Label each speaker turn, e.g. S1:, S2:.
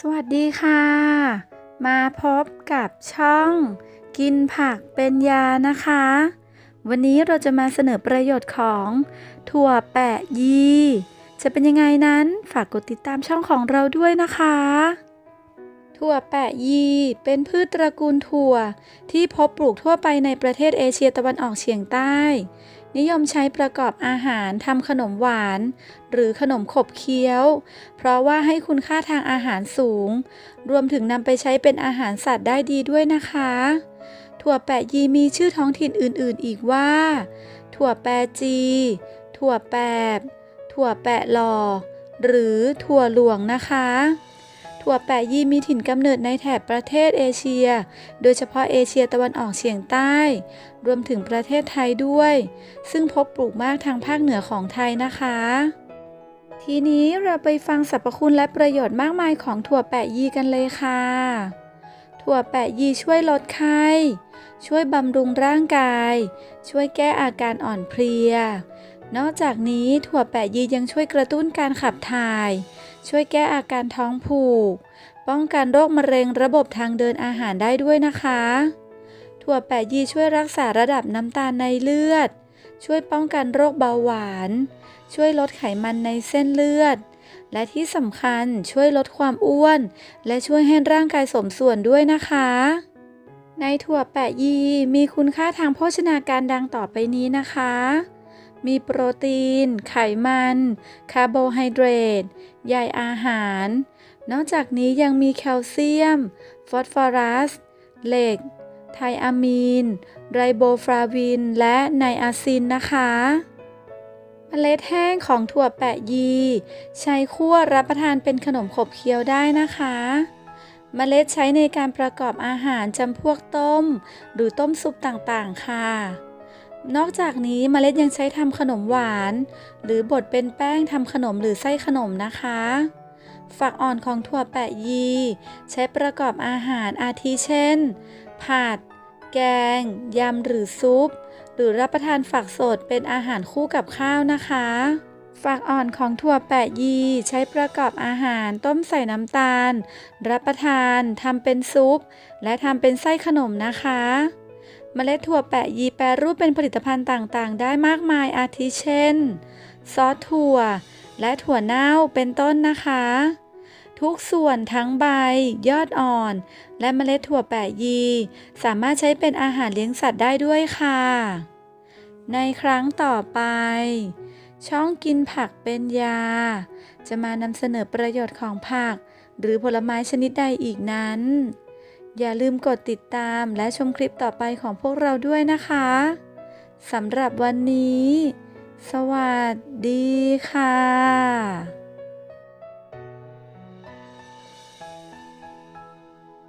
S1: สวัสดีค่ะ มาพบกับช่อง กินผักเป็นยานะคะ วันนี้เราจะมาเสนอประโยชน์ของถั่วแปะยี จะเป็นยังไงนั้นฝากกดติดตามช่องของเราด้วยนะคะ ถั่วแปะยีเป็นพืชตระกูลถั่วที่พบปลูกทั่วไปในประเทศเอเชียตะวันออกเฉียงใต้ นิยมใช้ประกอบอาหารทำขนมหวาน หรือขนมขบเคี้ยว เพราะว่าให้คุณค่าทางอาหารสูง รวมถึงนำไปใช้เป็นอาหารสัตว์ได้ดีด้วยนะคะ ถั่วแปะยีมีชื่อท้องถิ่นอื่นๆ อีกว่า ถั่วแปจี ถั่วแปบ ถั่วแปะหลอหรือถั่วหลวงนะคะ ถั่วแปะยีมีถิ่นกำเนิดในแถบประเทศเอเชีย โดยเฉพาะเอเชียตะวันออกเฉียงใต้ รวมถึงประเทศไทยด้วย ซึ่งพบปลูกมากทางภาคเหนือของไทยนะคะ ทีนี้เราไปฟังสรรพคุณและประโยชน์มากมายของถั่วแปะยีกันเลยค่ะ ถั่วแปะยีช่วยลดไข้ช่วยบำรุงร่างกาย ช่วยแก้อาการอ่อนเพลีย นอกจากนี้ถั่วแปะยียังช่วยกระตุ้นการขับถ่าย ช่วยแก้อาการท้องผูก ป้องกันโรคมะเร็งระบบทางเดินอาหารได้ด้วยนะคะ ถั่วแปะยีช่วยรักษาระดับน้ำตาลในเลือด ช่วยป้องกันโรคเบาหวาน ช่วยลดไขมันในเส้นเลือด และที่สำคัญช่วยลดความอ้วน และช่วยให้ร่างกายสมส่วนด้วยนะคะ ในถั่วแปะยีมีคุณค่าทางโภชนาการดังต่อไปนี้นะคะ มีโปรตีน ไขมัน คาร์โบไฮเดรตใยอาหาร นอกจากนี้ยังมีแคลเซียม ฟอสฟอรัส เหล็ก ไทอะมีน ไรโบฟลาวิน และไนอาซินนะคะเมล็ดแห้งของถั่วแปะยี ใช้คั่วรับประทานเป็นขนมขบเคี้ยวได้นะคะเมล็ดใช้ในการประกอบอาหารจำพวกต้ม หรือต้มซุปต่างๆ ค่ะ นอกจากนี้เมล็ดยังใช้ทำขนมหวาน หรือบดเป็นแป้งทำขนมหรือไส้ขนมนะคะ ฝักอ่อนของถั่วแปะยี ใช้ประกอบอาหารอาทิเช่น ผัด แกง ยำหรือซุป หรือรับประทานฝักสดเป็นอาหารคู่กับข้าวนะคะ ฝักอ่อนของถั่วแปะยี ใช้ประกอบอาหารต้มใส่น้ำตาล รับประทานทำเป็นซุป และทำเป็นไส้ขนมนะคะ เมล็ดถั่วแปะยีแปรรูปเป็นผลิตภัณฑ์ต่างๆ ได้มากมายอาทิเช่น ซอสถั่ว และถั่วเน่าเป็นต้นนะคะ ทุกส่วนทั้งใบ ยอดอ่อน และเมล็ดถั่วแปะยี สามารถใช้เป็นอาหารเลี้ยงสัตว์ได้ด้วยค่ะ ในครั้งต่อไป ช่องกินผักเป็นยา จะมานำเสนอประโยชน์ของผัก หรือผลไม้ชนิดใดอีกนั้น อย่าลืมกดติดตามและชมคลิปต่อไปของพวกเราด้วยนะคะสำหรับวันนี้ สวัสดีค่ะ